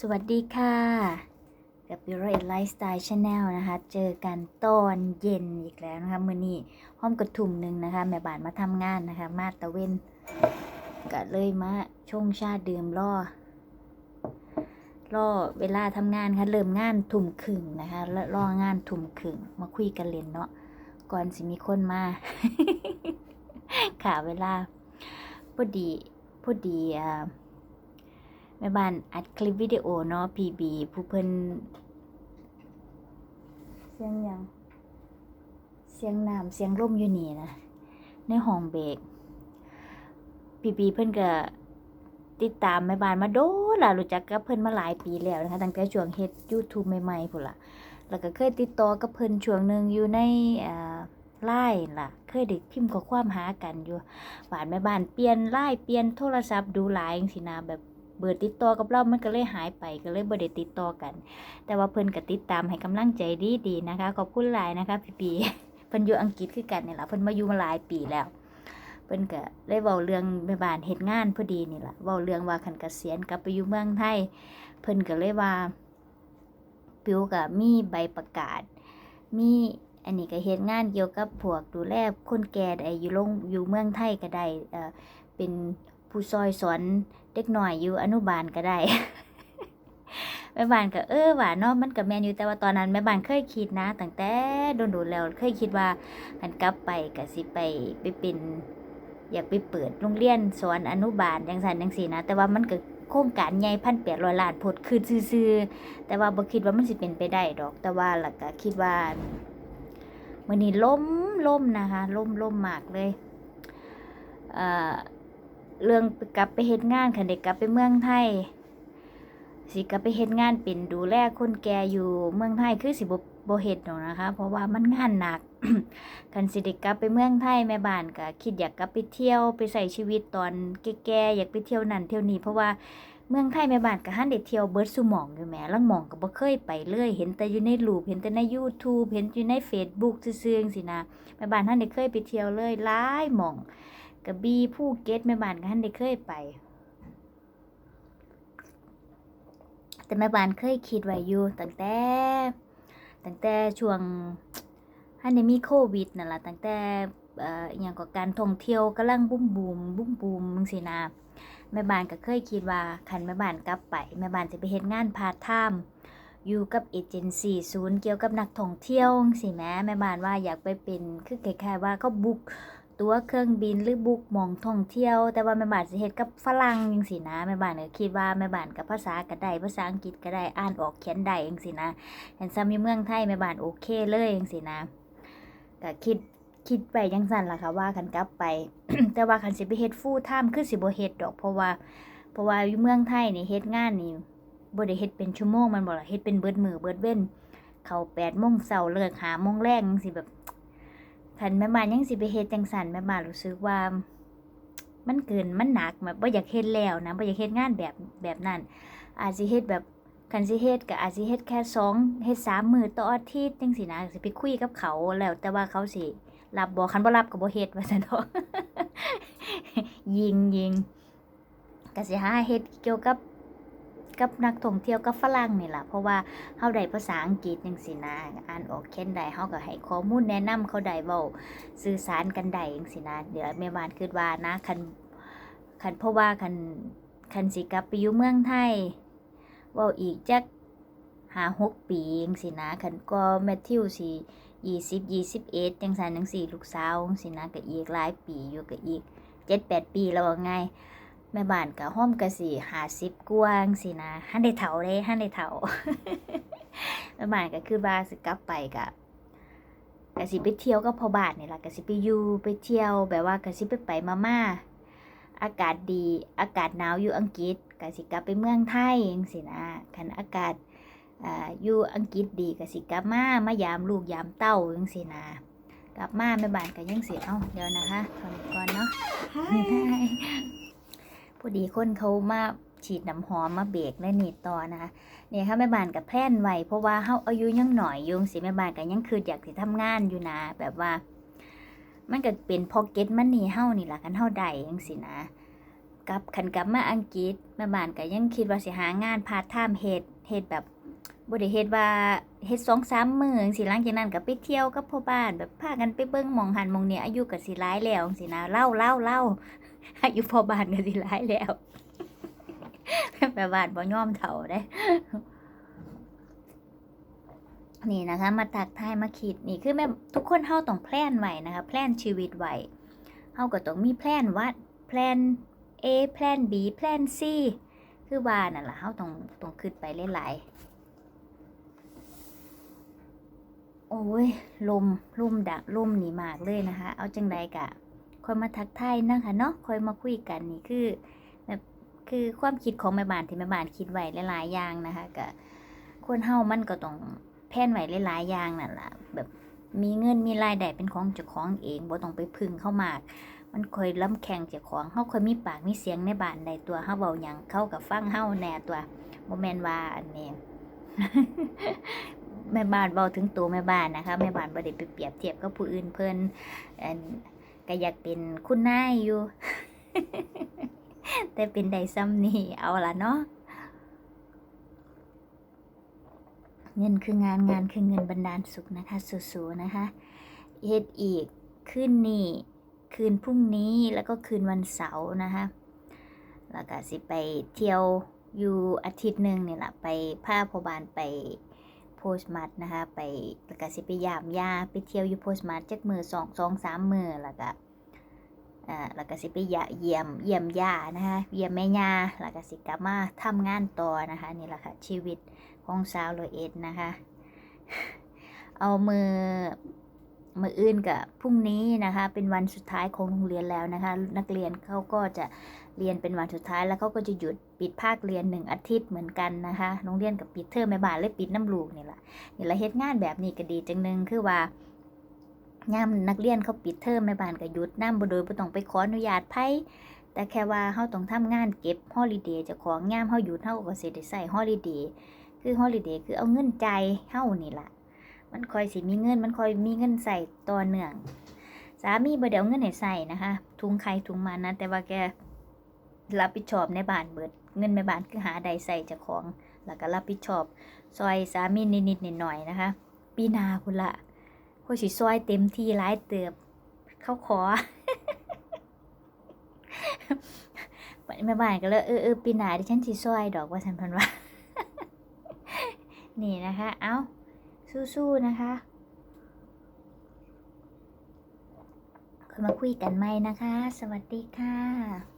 สวัสดีค่ะกับ b ิโรเอ็ดไลฟ์สไตล์ชาแนลนะคะ เจอกันตอนเย็นอีกแล้วนะคะมือนี้ห้อมกระทุ่มหนึ่งนะคะ แม่บ้านมาทำงานนะคะ มาตะเวนก็เลยมาชงชาดื่มล่อล่อเวลาทำงานค่ะเริ่มงานทุ่มครึ่งนะคะแล้วล่องานทุ่มครึ่งมาคุยกันเล่นเนาะก่อนสิมีคนมาค่ะเวลาพอดีพอดีอ่า แม่บ้านอัดคลิปวิดีโอเนาะ PB ผู้เพิ่นเสียงยังเสียงน้ำเสียงลมอยู่นี่นะในห้องเบรก PB เพิ่นก็ติดตามแม่บ้านมาโดล่ะรู้จักกับเพิ่นมาหลายปีแล้วนะคะตั้งแต่ช่วงเฮ็ด YouTube ใหม่ๆพุ่นล่ะแล้วก็เคยติดต่อกับเพิ่นช่วงหนึ่งอยู่ในอ่าไลน์ล่ะ เคยได้พิมพ์ข้อความหากันอยู่บ้านแม่บ้านเปลี่ยนไลน์เปลี่ยนโทรศัพท์ดูหลายจังซี่นะแบบ เบอร์ติดต่อกับเรามันก็เลยหายไปก็เลยบ่ได้ติดต่อกัน แต่ว่าเพิ่นก็ติดตามให้กำลังใจดีดีๆนะคะ ขอบคุณหลายนะคะพี่ปีเพิ่นอยู่อังกฤษคือกันนี่แหละเพิ่นมาอยู่มาหลายปีแล้วเพิ่นก็ได้เว้าเรื่องแม่บ้านเฮ็ดงานพอดีนี่แหละเว้าเรื่องว่าคันเกษียณกลับไปอยู่เมืองไทยเพิ่นก็เลยว่าปิวก็มีใบประกาศ มีอันนี้ก็เฮ็ดงานเกี่ยวกับพวกดูแลคนแก่ได้อยู่ลงอยู่เมืองไทยก็ได้เอ่อเป็นผู้ซอยสอน เด็กหน่อยอยู่อนุบาลก็ได้ แม่บ้านก็เออว่าเนาะมันก็แม่นอยู่แต่ว่าตอนนั้นแม่บ้านเคยคิดนะตั้งแต่โดนๆแล้วเคยคิดว่าคันกลับไปก็สิไปไปเป็นอยากไปเปิดโรงเรียนสอนอนุบาลจังซั่นจังซี่นะ แต่ว่ามันก็โครงการใหญ่1,800ล้านโพดคือซื่อแต่ว่าบ่คิดว่ามันสิเป็นไปได้ดอก แต่ว่าหล่ะก็คิดว่ามื้อนี้ล่มล่มนะคะล่มล่มมากเลยเอ่อ เรื่องกลับไปเฮ็ดงานค่ะเด็กกลับไปเมืองไทย สิกลับไปเฮ็ดงานเป็นดูแลคนแก่อยู่เมืองไทยคือสิบ่บ่เฮ็ดดอกนะคะ เพราะว่ามันงานหนักคันสิได้กลับไปเมืองไทยแม่บ้านก็คิดอยากกลับไปเที่ยวไปใช้ชีวิตตอนแก่ๆอยากไปเที่ยวนั่นเที่ยวนี้เพราะว่าเมืองไทยแม่บ้านก็หันได้เที่ยวเบิดซุหมองอยู่แหมลางหมองก็บ่เคยไปเลย เห็นแต่อยู่ในรูปเห็นแต่ใน YouTube เห็นอยู่ใน Facebook ซื่อๆจังซี่นะแม่บ้านหันได้เคยไปเที่ยวเลยหลายหมอง กระบี่ภูเก็ตแม่บ้านก็ท่านได้เคยไป แต่แม่บ้านเคยคิดไว้อยู่ตั้งแต่ตั้งแต่ช่วงท่านได้มีโควิดนั่นแหละตั้งแต่เอ่ออย่างก็การท่องเที่ยวกำลังบุ้มบูมบุ้มบูมจังซี่นะแม่บ้านก็เคยคิดว่าคันแม่บ้านกลับไป แม่บ้านจะไปเฮ็ดงานพาร์ทไทม์อยู่กับเอเจนซี่ศูนย์เกี่ยวกับนักท่องเที่ยวจังซี่แมแม่บ้านว่าอยากไปเป็นคือคล้ายๆว่าเขาบุก ตั๋วเครื่องบินหรือบุกหมองท่องเที่ยว แต่ว่าแม่บ้านสิเฮ็ดกับฝรั่งจังซี่นะแม่บ้านก็คิดว่าแม่บ้านกับภาษาก็ได้ภาษาอังกฤษก็ได้อ่านออกเขียนได้จังซี่นะเห็นซ้ำอยู่เมืองไทยแม่บ้านโอเคเลยจังซี่นะก็คิดคิดไปจังซั่นล่ะค่ะว่าคันกลับไป แต่ว่าคันสิไปเฮ็ดฟูลไทม์คือสิบ่เฮ็ดดอกเพราะว่าเพราะว่าอยู่เมืองไทยนี่เฮ็ดงานนี่บ่ได้เฮ็ดเป็นชั่วโมงมันบ่ล่ะเฮ็ดเป็นเบิดมือเบิดเว้นเข้า8:00นเช้าเลิก5:00นแลงจังซี่แบบ คันแม่บ้านยังสิไปเฮ็ดจังซั่นแม่บ้านรู้สึกว่า มันเกินมันหนักแบบบ่อยากเฮ็ดแล้วนะบ่อยากเฮ็ดงานแบบแบบนั้น อาจสิเฮ็ดแบบคันสิเฮ็ดก็อาจสิเฮ็ดแค่2เฮ็ด3มื้อต่ออาทิตย์จังซี่นะสิไปคุยกับเขาแล้ว แต่ว่าเขาสิรับบ่คันบ่รับก็บ่เฮ็ดว่าซั่นเนาะยิงยิงก็สิหาเฮ็ดเกี่ยวกับ กับนักท่องเที่ยวกับฝรั่งนี่ล่ะเพราะว่าเฮาได้ภาษาอังกฤษจังซี่นะอ่านออกเขียนได้เฮาก็ให้ข้อมูลแนะนำเขาได้เว้าสื่อสารกันได้จังซี่นะเดี๋ยวแม่บ้านคิดว่านะคันคันเพราะว่าคันคันสิกลับไปอยู่เมืองไทยเว้าอีกจัก5 6ปีจังซี่นะคันก็แมทธิวสิ20 21จังซั่นจังซี่ลูกสาวจังซี่นะก็อีกหลายปีอยู่ก็อีก7-8ปีแล้วว่าไง แม่บ้านก็ฮ้อมก็สิ50กวางซี่นะหันได้เฒ่าเด้หันได้เฒ่าแม่บ้านก็คือว่าสิกลับไปก็ก็สิไปเที่ยวกับพ่อบานนี่ล่ะก็สิไปอยู่ไปเที่ยวแบบว่าก็สิไปไปมาๆอากาศดี อากาศหนาวอยู่อังกฤษก็สิกลับไปเมืองไทยจังซี่นะคันอากาศอยู่อังกฤษดีก็สิกลับมามายามลูกยามเต้าจังซี่นะกลับมาแม่บ้านก็ยังเสิเอ้าเดี๋ยวนะคะถอนก่อนเนาะ พอดีคนเขามาฉีดน้ำหอมมาเบรกและหนีต่อนะคะเนี่ยค่ะแม่บ้านกับแพลนไวเพราะว่าเฮาอายุยังหน่อยยุงสิแม่บ้านก็ยังคืออยากสิทำงานอยู่นะแบบว่า มันก็เป็นพ็อกเก็ตมันนี่เฮานี่ล่ะกันเฮาได้จังสินะกับคันกลับมาอังกฤษแม่บ้านก็ยังคิดว่าสิหางานพาร์ทไทม์เฮ็ดเฮ็ดแบบบ่ได้เฮ็ดว่าเฮ็ด2-3มื้อจังซี่หลังจากนั้นก็ไปเที่ยวกับพ่อบ้านแบบพากันไปเบิ่งหม่องหันหม่องเนี้อายุก็สิหลายแล้วจังซี่นะเล่าเล่าเล่า อายุพอบ้านก็สิหลายแล้วแม่บ้านบ่ย่อมเฒ่าเด้ นี่นะคะ มาทักทายมาคิดนี่คือแม่ทุกคนเฮาต้องแพลนไว้นะคะแพลนชีวิตไว้เฮาก็ต้องมีแพลนวัดแพลน A แพลน B แพลน C คือว่านั่นล่ะเฮาต้องต้องคิดไปหลายๆโอ้ยลมลมดักลมนี่มากเลยนะคะ เอาจังใดกะ คอยมาทักทายนะคะเนาะคอยมาคุยกันนี่คือแบบคือความคิดของแม่บ้านที่แม่บ้านคิดไว้หลายๆอย่างนะคะกะคนเฮามันก็ต้องแพลนไว้หลายๆอย่างนั่นแหละแบบมีเงินมีรายได้เป็นของเจ้าของเองบ่ต้องไปพึ่งเข้ามาก มันคอยล้ำแข่งเจ้าของเฮาคอยมีปากมีเสียงในบ้านใดตัวเฮาเว้าหยังเข้ากับฟังเฮาแน่ตัวบ่แม่นว่าอันนี้แม่บ้านเว้าถึงตัวแม่บ้านนะคะแม่บ้านบ่ได้ไปเปรียบเทียบกับผู้อื่นเพิ่นอัน ก็อยากเป็นคุณนายอยู่ แต่เป็นได้ซ้ำนี่เอาละเนาะเงินคืองานงานคือเงินบันดาลสุขนะคะสู้ๆนะคะเฮ็ดอีกคืนนี้คืนพรุ่งนี้แล้วก็คืนวันเสาร์นะคะแล้วก็สิไปเที่ยวอยู่อาทิตย์หนึ่งนี่แหละไปพาพ่อบานไป โพสต์มัดนะคะ ไปแล้วก็สิไปยามยาไปเที่ยวอยู่โพสต์มัดจักมือสองสองสามมือแล้วก็อ่าแล้วก็สิไปยาเยี่ยมเยี่ยมยานะคะเยี่ยมแม่ยาแล้วก็สิกลับมาทำงานต่อนะคะนี่แหละค่ะชีวิตของสาวโรเอ็ดนะคะ เอามือมืออื่นกับพรุ่งนี้นะคะ เป็นวันสุดท้ายของโรงเรียนแล้วนะคะ นักเรียนเขาก็จะ เรียนเป็นวันสุดท้ายแล้วเขาก็จะหยุดปิดภาคเรียนหนึ่งอาทิตย์เหมือนกันนะคะโรงเรียนกับปิดเทอมแม่บ้านเลยปิดน้ำลูกนี่แหละนี่ละเฮ็ดงานแบบนี้ก็ดีจังหนึงคือว่าย่ามนักเรียนเขาปิดเทอมแม่บ้านก็หยุดน้ำบโดยบ่ต้องไปขออนุญาตไผแต่แค่ว่าเฮาต้องทำงานเก็บฮอลิเดย์จ้าของยามเฮาหยุดเฮาก็สิได้ใช้ฮอลิเดย์คือฮอลิเดย์คือเอาเงินจ่ายเฮานี่ล่ะ มันคอยสิมีเงินมันคอยมีเงินใส่ต่อเนื่อง สามีบ่ได้เอาเงินให้ใส่นะคะ ทุงใครทุงมันนะแต่ว่าแก รับผิดชอบในบ้านเบิด เงินในบ้านคือหาใดใส่จ้าของ แล้วก็รับผิดชอบซอยสามีนิดๆหน่อยๆนะคะ ปีนาพุ่นละโคสิซอยเต็มที่หลายเติบ เขาขอแม่บ้านก็เลยเออเออปีนาดิฉันสิซอยดอกว่าฉันพันว่า นี่นะคะ เอ้าสู้ๆนะคะค่อยมาคุยกันใหม่นะคะ สวัสดีค่ะ